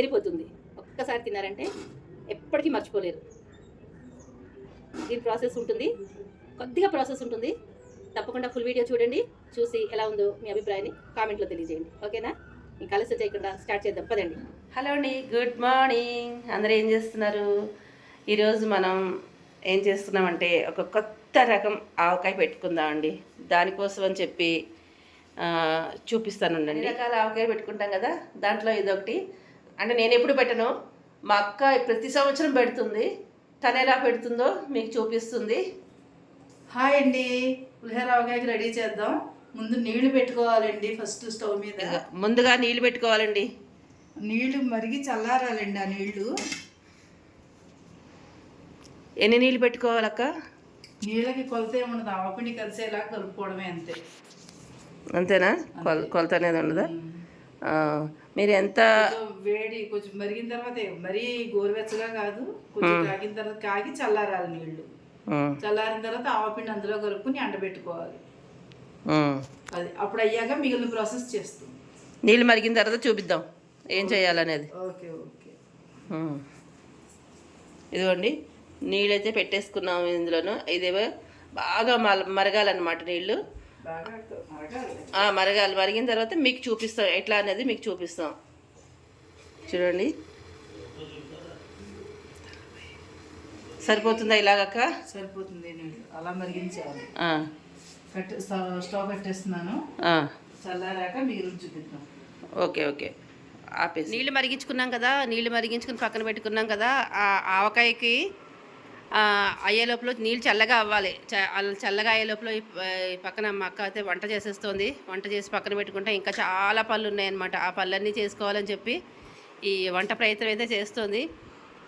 అదిరిపోతుంది ఒక్కసారి తిన్నారంటే ఎప్పటికీ మర్చిపోలేరు. దీని ప్రాసెస్ ఉంటుంది. కొద్దిగా ప్రాసెస్ ఉంటుంది. తప్పకుండా ఫుల్ వీడియో చూడండి. చూసి ఎలా ఉందో మీ అభిప్రాయాన్ని కామెంట్లో తెలియజేయండి. ఓకేనా? ఇంకా ఆలస్యం చేయకుండా స్టార్ట్ చేద్దాం. పదండి. హలో అండి. Good morning. అందరూ ఏం చేస్తున్నారు? ఈరోజు మనం ఏం చేస్తున్నామంటే ఒక కొత్త రకం ఆవకాయ పెట్టుకుందాం అండి. దానికోసం అని చెప్పి చూపిస్తాను రకాల ఆవకాయ పెట్టుకుంటాం కదా? దాంట్లో ఇదొకటి. అంటే నేను ఎప్పుడు పెట్టను? మా అక్క ప్రతి సంవత్సరం పెడుతుంది. తను ఎలా పెడుతుందో మీకు చూపిస్తుంది. హాయ్ అండి. పులిహోర ఆవకాయకి రెడీ చేద్దాం. ముందు నీళ్ళు పెట్టుకోవాలండి ఫస్ట్ స్టవ్ మీద. ముందుగా నీళ్ళు పెట్టుకోవాలండి. నీళ్ళు మరిగి చల్లారాలండి ఆ నీళ్ళు. ఎన్ని నీళ్ళు పెట్టుకోవాలక్క? నీళ్ళకి కొలత ఏముండదు. ఆవపిండి కలిసేలా కలుపుకోవడమే అంతే. అంతేనా? కొల కొలత అనేది ఉండదా? మీరు ఎంత వేడి కొంచెం మరిగిన తర్వాత మరీ గోరువెచ్చగా కాదు కొంచెం కాగిన తర్వాత కాగి చల్లారాలి నీళ్ళు చల్లారిన తర్వాత ఆవపిండి అందులో కలుపుకుని ఎండబెట్టుకోవాలి. అది అప్పుడు అయ్యాక మిగిలిన ప్రాసెస్ చేస్తాం. నీళ్ళు మరిగిన తర్వాత చూపిద్దాం ఏం చేయాలనేది. Okay okay. ఇదిగోండి నీళ్ళు అయితే పెట్టేసుకున్నాం ఇందులోను. ఇదేమో బాగా మరగాలన్నమాట నీళ్ళు. మరగాలి. ఆ, మరగాలి. మరిగిన తర్వాత మీకు చూపిస్తాం. ఎట్లా అనేది మీకు చూపిస్తాం. చూడండి. సరిపోతుందా ఇలాగక్క సరిపోతుంది. నీళ్ళు అలా మరిగించాలి. ఆ, కట్ స్టవ్ పెట్టేస్తున్నాను. ఆ. చల్లారాక చూపిద్దాం. Okay okay. ఆపేసి. నీళ్ళు మరిగించుకున్నాం కదా. నీళ్ళు మరిగించుకుని పక్కన పెట్టుకున్నాం కదా. ఆ ఆవకాయకి అయ్యే లోపల నీళ్ళు చల్లగా అవ్వాలి. చ- చల్లగా అయ్యే లోపల పక్కన మా అక్క అయితే వంట చేసేస్తుంది. వంట చేసి పక్కన పెట్టుకుంటే ఇంకా చాలా పళ్ళు ఉన్నాయన్నమాట. ఆ పళ్ళన్నీ చేసుకోవాలని చెప్పి ఈ వంట ప్రయత్నం అయితే చేస్తుంది.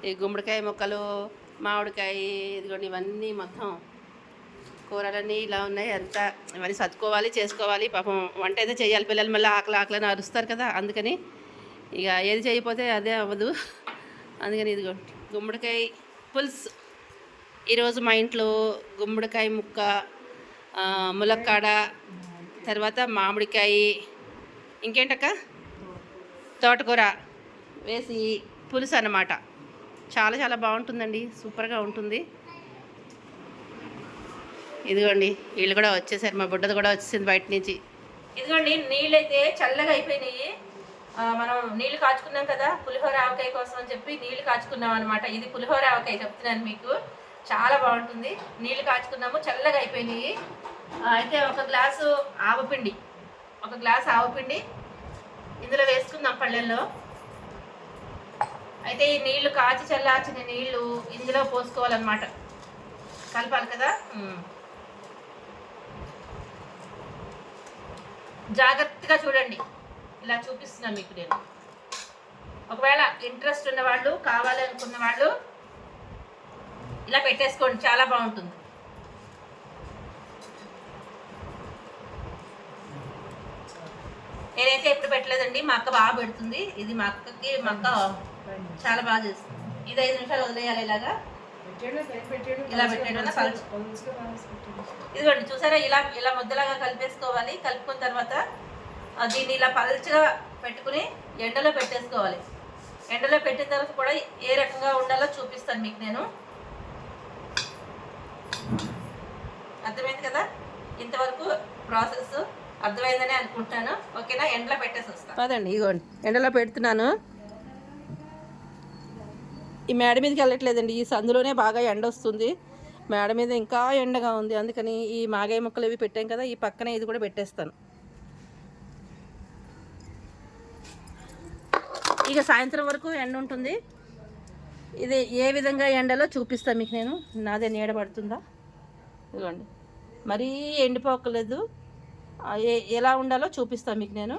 ఈ గుమ్మడికాయ ముక్కలు మామిడికాయ ఇదిగోండి ఇవన్నీ మొత్తం కూరలన్నీ ఇలా ఉన్నాయి. అంతా ఇవన్నీ సర్దుకోవాలి చేసుకోవాలి. పాపం వంట అయితే చేయాలి. పిల్లలు మళ్ళీ ఆకలి ఆకలని అరుస్తారు కదా. అందుకని ఇక ఏది చేయకపోతే అదే అవ్వదు. అందుకని ఇదిగో గుమ్మడికాయ పులుసు. ఈరోజు మా ఇంట్లో గుమ్మడికాయ ముక్క ములక్కాడ తర్వాత మామిడికాయ ఇంకేంటక్క? తోటకూర వేసి పులుసు అన్నమాట. చాలా చాలా బాగుంటుందండి సూపర్గా ఉంటుంది. ఇదిగోండి వీళ్ళు కూడా వచ్చేసారు మా బుడ్డది కూడా వచ్చేసింది బయట నుంచి. ఇదిగోండి నీళ్ళు అయితే చల్లగా అయిపోయినాయి. మనం నీళ్ళు కాచుకున్నాం కదా పులిహోర ఆవకాయ కోసం అని చెప్పి నీళ్ళు కాచుకున్నాం అనమాట ఇది పులిహోర ఆవకాయ చెప్తున్నాను మీకు. చాలా బాగుంటుంది. నీళ్ళు కాచుకున్నాము చల్లగా అయిపోయినాయి. అయితే ఒక గ్లాసు ఆవపిండి ఒక గ్లాసు ఆవపిండి ఇందులో వేసుకుందాం పళ్ళెల్లో అయితే ఈ నీళ్ళు కాచి చల్లార్చిన నీళ్ళు ఇందులో పోసుకోవాలన్నమాట. కలపాలి కదా? జాగ్రత్తగా చూడండి. ఇలా చూపిస్తున్నాను మీకు నేను. ఒకవేళ ఇంట్రెస్ట్ ఉన్న వాళ్ళు కావాలి అనుకున్న వాళ్ళు ఇలా పెట్టేసుకోండి చాలా బాగుంటుంది. నేనైతే ఎప్పుడు పెట్టలేదండి మా అక్క బాగా పెడుతుంది. ఇది మా అక్కకి మా అక్క చాలా బాగా చేస్తుంది. ఇది ఐదు నిమిషాలు వదిలేయాలి ఇలాగా. ఇలా పెట్టేయడం ఇదిగోండి చూసారా? ఇలా ఇలా ముద్దలాగా కలిపేసుకోవాలి. కలుపుకున్న తర్వాత దీన్ని ఇలా పల్చగా పెట్టుకుని ఎండలో పెట్టేసుకోవాలి. ఎండలో పెట్టిన తర్వాత కూడా ఏ రకంగా ఉండాలో చూపిస్తాను మీకు నేను. అర్థమైంది కదా? ఇంతవరకు ప్రాసెస్ అర్థమైందని అనుకుంటాను ఓకేనా? ఎండలో పెట్టేసి వస్తాను పదండి ఇగోండి. ఎండలో పెడుతున్నాను. ఈ మేడ మీదకి వెళ్ళట్లేదండి. ఈ సందులోనే బాగా ఎండ వస్తుంది. మేడ మీద ఇంకా ఎండగా ఉంది. అందుకని ఈ మాగాయ ముక్కలు ఇవి పెట్టాం కదా ఈ పక్కన ఇది కూడా పెట్టేస్తాను. ఇక సాయంత్రం వరకు ఎండ ఉంటుంది. ఇది ఏ విధంగా ఎండలో చూపిస్తాను మీకు నేను. నాదే నీడ పడుతుందా? ఇదిగోండి. మరీ ఎండిపోకలేదు. ఎలా ఉండాలో చూపిస్తాను మీకు నేను.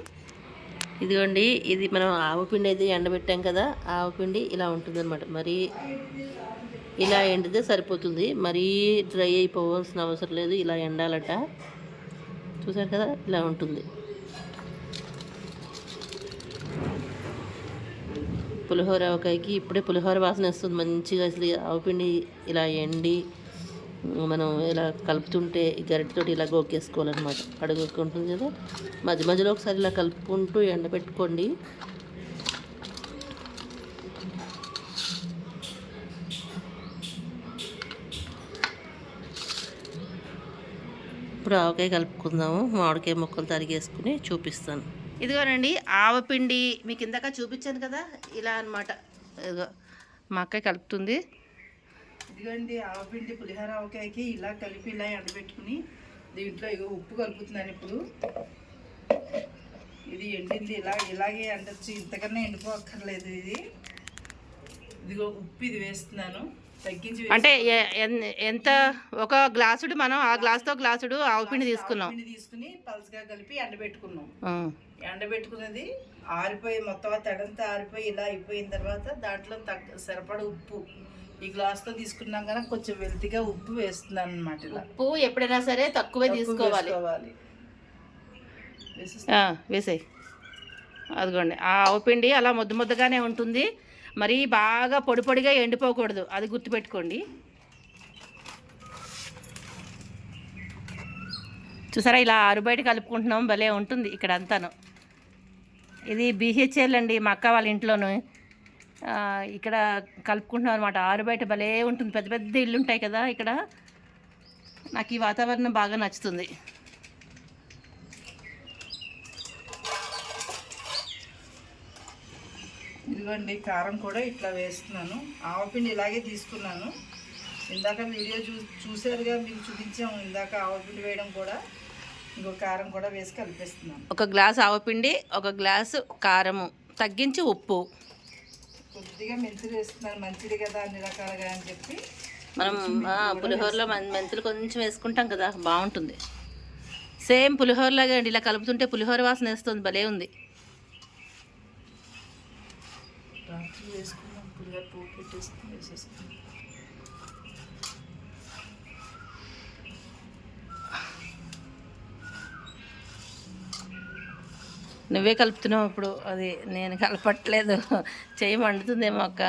ఇదిగోండి ఇది మనం ఆవుపిండి అయితే ఎండబెట్టాం కదా ఆవుపిండి ఇలా ఉంటుంది అనమాట మరీ ఇలా ఎండితే సరిపోతుంది. మరీ డ్రై అయిపోవాల్సిన అవసరం లేదు ఇలా ఎండాలట. చూసారు కదా ఇలా ఉంటుంది. పులిహోర ఆవకాయకి ఇప్పుడే పులిహోర వాసన వస్తుంది. మంచిగా అసలు ఈ ఆవుపిండి ఇలా ఎండి మనం ఇలా కలుపుతుంటే గరిటతోటి ఇలా గోకేసుకోవాలన్నమాట. అడుగుకుంటుంది కదా. మధ్య మధ్యలో ఒకసారి ఇలా కలుపుకుంటూ ఎండబెట్టుకోండి. ఇప్పుడు ఆవకాయ కలుపుకుందాము. మామిడికాయ ముక్కలు తరిగేసుకుని చూపిస్తాను. ఇదిగోనండి ఆవపిండి మీకు ఇందాక చూపించాను కదా ఇలా అనమాట ఇదిగో మా అక్కయ్య కలుపుతుంది. ఇదిగోండి ఆవపిండి పులిహోర ఆవకాయకి ఇలా కలిపి ఇలా ఎండబెట్టుకుని దీంట్లో ఇగో ఉప్పు కలుపుతున్నాను ఇప్పుడు ఇది ఎండింది ఇలా ఇలాగే ఎండొచ్చు ఇంతకన్నా ఎండిపోక్కర్లేదు ఇది ఇదిగో ఉప్పు ఇది వేస్తున్నాను తగ్గించి. అంటే ఎంత ఒక గ్లాసుడు మనం ఆ గ్లాసుతో గ్లాసుడు ఆవపిండి తీసుకున్నాం తీసుకుని పలుచగా కలిపి ఎండబెట్టుకున్నాం. ఎండబెట్టుకున్నది ఆరిపోయి మొత్తం తడంతా ఆరిపోయి ఇలా అయిపోయిన తర్వాత దాంట్లో తగ్గ సరిపడ ఉప్పు ఈ గ్లాస్తో తీసుకున్నాం కదా కొంచెం వెల్తిగా ఉప్పు వేస్తున్నాను అనమాట ఇలా. ఉప్పు ఎప్పుడైనా సరే తక్కువే తీసుకోవాలి. వేసేయ్. అదిగోండి ఆ ఆవపిండి అలా ముద్ద ముద్దగానే ఉంటుంది. మరీ బాగా పొడి పొడిగా ఎండిపోకూడదు అది గుర్తుపెట్టుకోండి. చూసారా ఇలా ఆరుబయట కలుపుకుంటున్నాం భలే ఉంటుంది ఇక్కడ అంతాను ఇది బీహెచ్ఎల్ అండి మా అక్క వాళ్ళ ఇంట్లోను. ఇక్కడ కలుపుకుంటున్నాం అనమాట ఆరుబయట భలే ఉంటుంది. పెద్ద పెద్ద ఇల్లు ఉంటాయి కదా ఇక్కడ. నాకు ఈ వాతావరణం బాగా నచ్చుతుంది. ఇదిగోండి కారం కూడా ఇట్లా వేస్తున్నాను. ఆవపిండి ఇలాగే తీసుకున్నాను. ఇందాక వీడియో చూ చూసారుగా మీకు చూపించాము. ఇందాక ఆవపిండి వేయడం కూడా. ఇంకో కారం కూడా వేసి కలిపేస్తున్నాను. ఒక గ్లాసు ఆవపిండి ఒక గ్లాసు కారము. తగ్గించి ఉప్పు. కొద్దిగా మెంతులు వేస్తున్నాను మంచిది కదా అన్ని రకాలుగా అని చెప్పి మనం పులిహోరలో మెంతులు కొంచెం వేసుకుంటాం కదా బాగుంటుంది. సేమ్ పులిహోరలాగా అండి ఇలా కలుపుతుంటే పులిహోర వాసన వేస్తుంది భలే ఉంది. వేసుకున్నాం పులిహోర పోపు పెట్టేసుకుని వేసేసుకున్నాం. నువ్వే కలుపుతున్నావు ఇప్పుడు. అది నేను కలపట్లేదు. చెయ్యి మండుతుందేమో అక్క.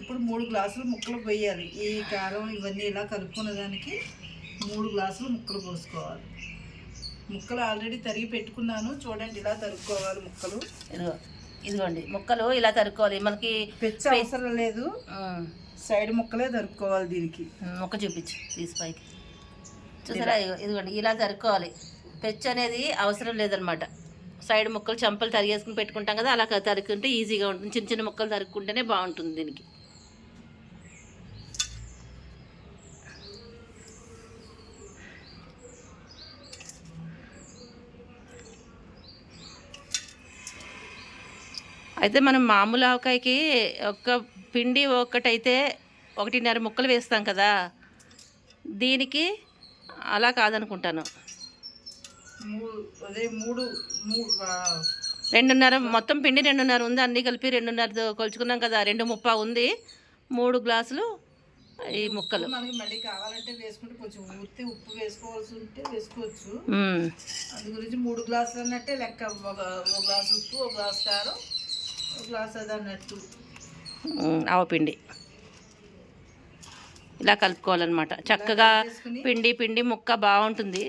ఇప్పుడు మూడు గ్లాసులు ముక్కలు పోయాలి. ఈ కారం ఇవన్నీ ఇలా కలుపుకున్న దానికి మూడు గ్లాసులు ముక్కలు పోసుకోవాలి. ముక్కలు ఆల్రెడీ తరిగి పెట్టుకున్నాను. చూడండి ఇలా తరుక్కోవాలి ముక్కలు. ఇదిగో ఇదిగోండి. ముక్కలు ఇలా తరుక్కోవాలి. మనకి పెచ్చ అవసరం లేదు. సైడ్ ముక్కలే తరుక్కోవాలి దీనికి. ముక్క చూపించు తీసి పైకి. చూసారా? ఇదిగో- ఇదిగోండి ఇలా తరుక్కోవాలి పెచ్చు అనేది అవసరం లేదనమాట. సైడ్ ముక్కలు చంపలు తరిగేసుకుని పెట్టుకుంటాం కదా అలా తరుక్కుంటే ఈజీగా ఉంటుంది. చిన్న చిన్న ముక్కలు తరుక్కుంటేనే బాగుంటుంది దీనికి. అయితే మనం మామూలు ఆవకాయకి ఒక పిండి ఒకటైతే ఒకటిన్నర ముక్కలు వేస్తాం కదా. దీనికి అలా కాదనుకుంటాను. మూడు అదే మూడు మూడు ఆ, రెండున్నర మొత్తం పిండి రెండున్నర ఉంది. అన్నీ కలిపి రెండున్నర కొలుచుకున్నాం కదా. రెండు ముప్పా ఉంది. మూడు గ్లాసులు ఈ ముక్కలు. మనకి మళ్ళీ కావాలంటే వేసుకుంటే కొంచెం ఉప్పు వేసుకోవాల్సి ఉంటే వేసుకోవచ్చు. అందు గురించి మూడు గ్లాసులు అన్నట్టే లెక్క. ఒక గ్లాసు ఉప్పు ఒక గ్లాసు కారం. ఆవపిండి ఇలా కలుపుకోవాలన్నమాట. చక్కగా పిండి పిండి ముక్క బాగుంటుంది.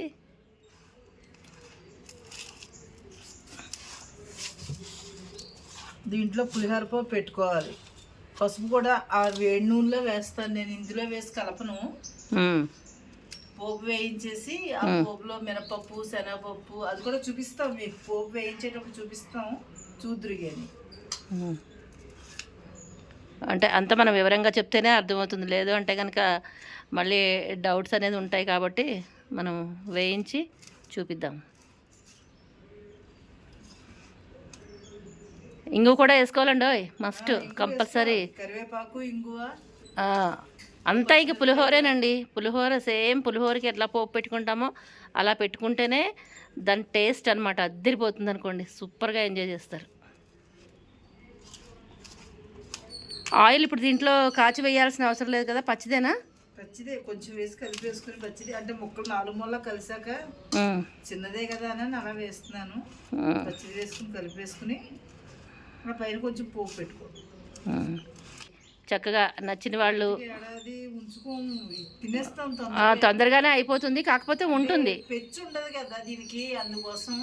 దీంట్లో పులిహోర పోపు పెట్టుకోవాలి. పసుపు కూడా ఆ వేడి నూనెలో వేస్తాను. నేను ఇందులో వేసి కలపను. పోపు వేయించేసి ఆ పోపులో మినపప్పు శనగపప్పు అది కూడా చూపిస్తాం మీకు. పోపు వేయించేటప్పుడు చూపిస్తాం. మ్మ్. అంటే అంత మనం వివరంగా చెప్తేనే అర్థమవుతుంది. లేదు అంటే కనుక మళ్ళీ డౌట్స్ అనేది ఉంటాయి కాబట్టి మనం వేయించి చూపిద్దాం. ఇంగు కూడా వేసుకోవాలండి ఓయ్ మస్ట్ కంపల్సరీ. కరివేపాకు ఇంగువ. అంతా ఇక పులిహోరేనండి. పులిహోర సేమ్ పులిహోరకి ఎట్లా పోపు పెట్టుకుంటామో అలా పెట్టుకుంటేనే దాని టేస్ట్ అనమాట అద్దరిపోతుంది అనుకోండి సూపర్గా ఎంజాయ్ చేస్తారు. ఆయిల్ ఇప్పుడు దీంట్లో కాచి వేయాల్సిన అవసరం లేదు కదా? పచ్చిదేనా? పచ్చిదే. కొంచెం వేసి కలిపేసుకుని పచ్చిది. అంటే ముక్కలు నాలుగు మూల కలిసాక చిన్నదే కదా అని అలా వేస్తున్నాను. పచ్చిది వేసుకుని కలిపేసుకుని ఆ పైన కొంచెం పోపు పెట్టుకో. చక్కగా నచ్చిన వాళ్ళు తొందరగానే అయిపోతుంది. కాకపోతే ఉంటుంది. పెచ్చు ఉండదు కదా దీనికి. అందుకోసం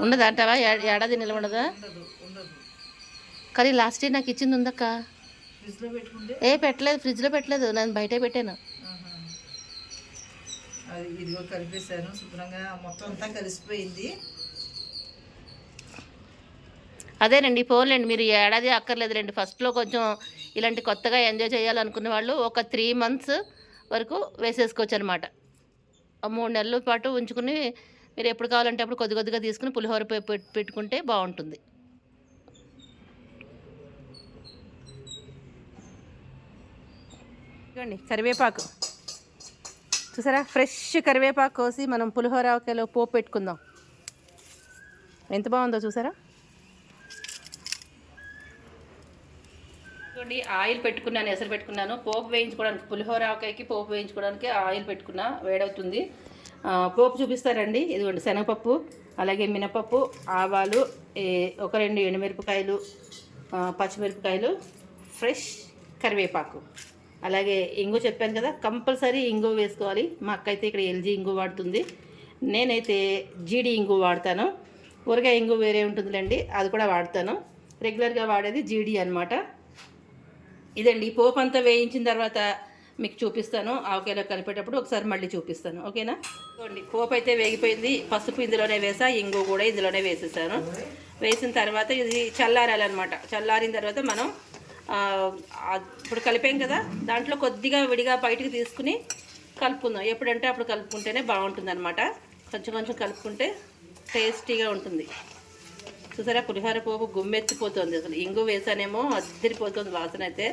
ఉండదా అంటావా ఏడాది నిలవ ఉండదు ఉండదు. కానీ లాస్ట్ ఇయర్ నాకు ఇచ్చింది ఉందక్క. ఏ పెట్టలేదు ఫ్రిడ్జ్లో పెట్టలేదు నేను బయటే పెట్టాను. అది ఇదిగో కలిపేశాను శుభ్రంగా మొత్తం అంతా కలిసిపోయింది. అదేనండి పోన్లేండి మీరు ఏడాది అక్కర్లేదులేండి ఫస్ట్లో కొంచెం ఇలాంటి కొత్తగా ఎంజాయ్ చేయాలనుకునే వాళ్ళు ఒక త్రీ మంత్స్ వరకు వేసేసుకోవచ్చు అనమాట మూడు నెలల పాటు ఉంచుకుని మీరు ఎప్పుడు కావాలంటే అప్పుడు కొద్ది కొద్దిగా తీసుకుని పులిహోర పెట్టుకుంటే బాగుంటుంది. ఇదిగోండి కరివేపాకు. చూసారా? ఫ్రెష్ కరివేపాకు కోసి మనం పులిహోర ఆవకాయలో పోపు పెట్టుకుందాం. ఎంత బాగుందో చూసారా? చూడండి ఆయిల్ పెట్టుకున్నాను ఎసరు పెట్టుకున్నాను. పోపు వేయించుకోవడానికి పులిహోర ఆవకాయకి పోపు వేయించుకోవడానికి ఆయిల్ పెట్టుకున్నా వేడవుతుంది. పోపు చూపిస్తారండి. ఇదిగోండి శనగపప్పు అలాగే మినపప్పు ఆవాలు ఒక రెండు ఎండుమిరపకాయలు పచ్చిమిరపకాయలు ఫ్రెష్ కరివేపాకు. అలాగే ఇంగు చెప్పాను కదా కంపల్సరీ ఇంగు వేసుకోవాలి. మా అక్క అయితే ఇక్కడ ఎల్జీ ఇంగు వాడుతుంది. నేనైతే జీడి ఇంగు వాడతాను. ఊరగాయ ఇంగు వేరే ఉంటుందిలేండి అది కూడా వాడతాను. రెగ్యులర్గా వాడేది జీడి అనమాట ఇదండి పోపు అంతా వేయించిన తర్వాత మీకు చూపిస్తాను. ఆవకాయలో కలిపేటప్పుడు ఒకసారి మళ్ళీ చూపిస్తాను. ఓకేనా? చూడండి పోపు అయితే వేగిపోయింది. పసుపు ఇందులోనే వేసా ఇంగు కూడా ఇందులోనే వేసేసాను. వేసిన తర్వాత ఇది చల్లారాలన్నమాట. చల్లారిన తర్వాత మనం ఇప్పుడు కలిపాం కదా దాంట్లో కొద్దిగా విడిగా బయటికి తీసుకుని కలుపుకుందాం. ఎప్పుడంటే అప్పుడు కలుపుకుంటేనే బాగుంటుంది అనమాట కొంచెం కొంచెం కలుపుకుంటే టేస్టీగా ఉంటుంది. చూసారా పులిహోర పోపు గుమ్మెత్తిపోతుంది అసలు. ఇంగు వేసానేమో అద్దరిపోతుంది వాసన అయితే.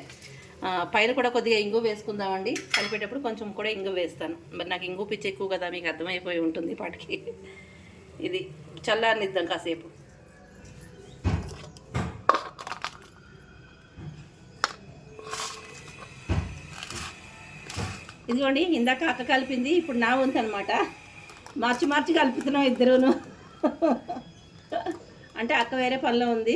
పైన కూడా కొద్దిగా ఇంగు వేసుకుందామండి. కలిపేటప్పుడు కొంచెం కూడా ఇంగు వేస్తాను. మరి నాకు ఇంగు పిచ్చి ఎక్కువ కదా మీకు అర్థమైపోయి ఉంటుంది పాటికి. ఇది చల్లారనిద్దాం కాసేపు. ఇదిగోండి ఇందాక అక్క కలిపింది ఇప్పుడు నా వంతు అనమాట మార్చి మార్చి కలుపుతున్నాం ఇద్దరును. అంటే అక్క వేరే పనిలో ఉంది.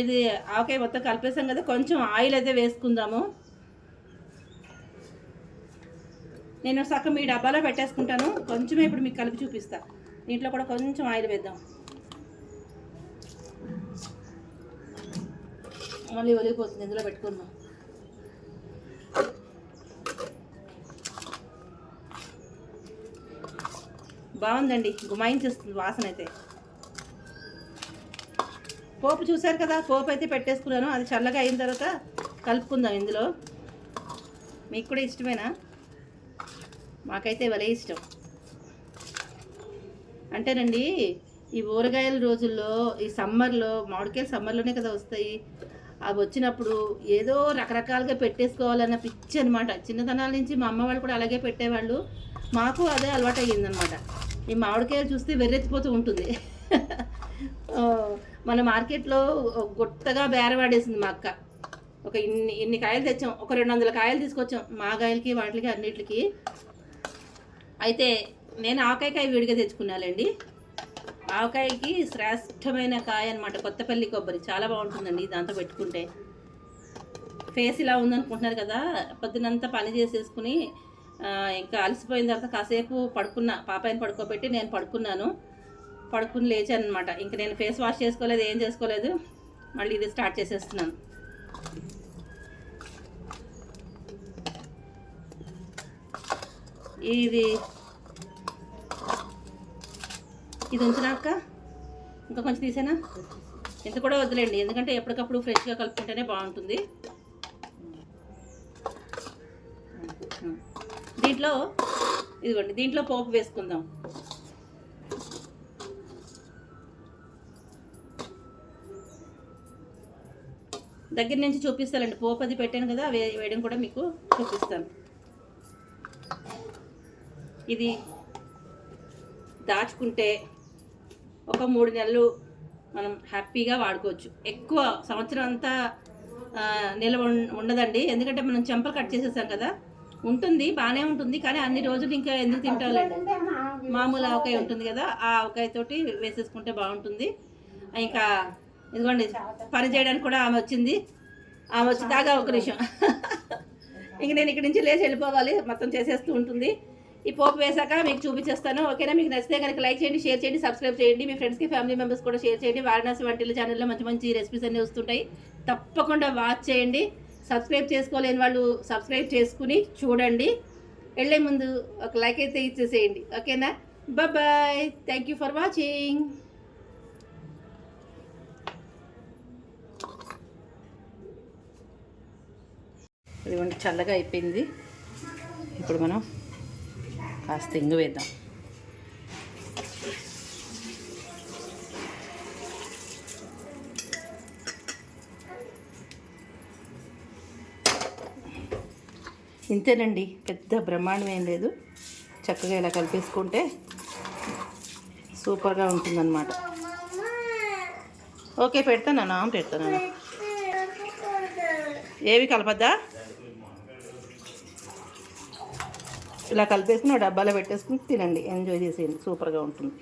ఇది ఆవకాయ మొత్తం కలిపేసాం కదా కొంచెం ఆయిల్ అయితే వేసుకుందాము. నేను సగం మీ డబ్బాలో పెట్టేసుకుంటాను. కొంచెమే ఇప్పుడు మీకు కలిపి చూపిస్తా. దీంట్లో కూడా కొంచెం ఆయిల్ వేద్దాం. మళ్ళీ ఒలిగిపోతుంది ఇందులో పెట్టుకుందాం. బాగుందండి. గుమాయించేస్తుంది వాసన అయితే. పోపు చూశారు కదా? పోపు అయితే పెట్టేసుకున్నాను. అది చల్లగా అయిన తర్వాత కలుపుకుందాం ఇందులో. మీకు కూడా ఇష్టమేనా? మాకైతే వలే ఇష్టం. అంటేనండి ఈ ఊరగాయల రోజుల్లో ఈ సమ్మర్లో మామిడికాయలు సమ్మర్లోనే కదా వస్తాయి. అవి వచ్చినప్పుడు ఏదో రకరకాలుగా పెట్టేసుకోవాలన్న పిచ్చి అనమాట చిన్నతనాల నుంచి మా అమ్మ వాళ్ళు కూడా అలాగే పెట్టేవాళ్ళు. మాకు అదే అలవాటు అయ్యిందనమాట ఈ మామిడికాయలు చూస్తే వెర్రెత్తిపోతూ ఉంటుంది. మన మార్కెట్లో గొట్టగా బేరవాడేసింది మా అక్క. ఒక ఇన్ని ఇన్ని కాయలు తెచ్చాం. ఒక రెండు వందల కాయలు తీసుకొచ్చాం. మా కాయలకి వాటికి అన్నిటికి. అయితే నేను ఆవకాయకాయ విడిగా తెచ్చుకున్నానండి. ఆవకాయకి శ్రేష్టమైన కాయ అనమాట కొత్తపల్లి కొబ్బరి. చాలా బాగుంటుందండి దాంతో పెట్టుకుంటే. ఫేస్ ఇలా ఉందనుకుంటున్నారు కదా పొద్దునంతా పని చేసేసుకుని ఇంకా అలసిపోయిన తర్వాత కాసేపు పడుకున్నా. పాపాయిని పడుకోబెట్టి నేను పడుకున్నాను. పడుకుని లేచాను అనమాట ఇంకా నేను ఫేస్ వాష్ చేసుకోలేదు ఏం చేసుకోలేదు. మళ్ళీ ఇది స్టార్ట్ చేసేస్తున్నాను. ఇది ఇది ఉంచినాక ఇంకా కొంచెం తీసేనా? ఇంత కూడా వదిలేండి ఎందుకంటే ఎప్పటికప్పుడు ఫ్రెష్గా కలుపుకుంటేనే బాగుంటుంది. దీంట్లో ఇదిగోండి దీంట్లో పోపు వేసుకుందాం. దగ్గర నుంచి చూపిస్తానండి పోపు అది పెట్టాను కదా వే వేయడం కూడా మీకు చూపిస్తాను. ఇది దాచుకుంటే ఒక మూడు నెలలు మనం హ్యాపీగా వాడుకోవచ్చు. ఎక్కువ సంవత్సరం అంతా నిల్వ ఉం- ఉండదండి. ఎందుకంటే మనం చెంపలు కట్ చేసేసాం కదా ఉంటుంది బాగానే ఉంటుంది కానీ అన్ని రోజులు ఇంకా ఎందుకు తింటాంలేండి మామూలు ఆవకాయ ఉంటుంది కదా ఆ ఆవకాయ తోటి వేసేసుకుంటే బాగుంటుంది. ఇంకా ఇదిగోండి పని చేయడానికి కూడా ఆమె వచ్చింది. ఆమె వచ్చి దాకా ఒక నిమిషం. ఇంక నేను ఇక్కడి నుంచి లేచి వెళ్ళిపోవాలి మొత్తం చేసేస్తూ ఉంటుంది. ఈ పోపు వేసాక మీకు చూపించేస్తాను ఓకేనా? మీకు నచ్చితే కనుక లైక్ చేయండి షేర్ చేయండి సబ్స్క్రైబ్ చేయండి. మీ ఫ్రెండ్స్కి ఫ్యామిలీ మెంబర్స్ కూడా షేర్ చేయండి. వారణాసి వంటల ఛానల్లో మంచి మంచి రెసిపీస్ అన్నీ వస్తుంటాయి. తప్పకుండా వాచ్ చేయండి. సబ్స్క్రైబ్ చేసుకోలేని వాళ్ళు సబ్స్క్రైబ్ చేసుకుని చూడండి. వెళ్ళే ముందు ఒక లైక్ అయితే ఇచ్చేసేయండి. ఓకేనా? Bye thank you for watching ఇదిగోండి చల్లగా అయిపోయింది. ఇప్పుడు మనం కాస్త ఇంగు వేద్దాం. ఇంతేనండి పెద్ద బ్రహ్మాండం ఏం లేదు. చక్కగా ఇలా కలిపేసుకుంటే సూపర్గా ఉంటుందన్నమాట. ఓకే పెడతానా పెడతాను ఏవి కలపద్దా? ఇలా కలిపేసుకుని డబ్బాలో పెట్టేసుకుని తినండి ఎంజాయ్ చేసేయండి సూపర్గా ఉంటుంది.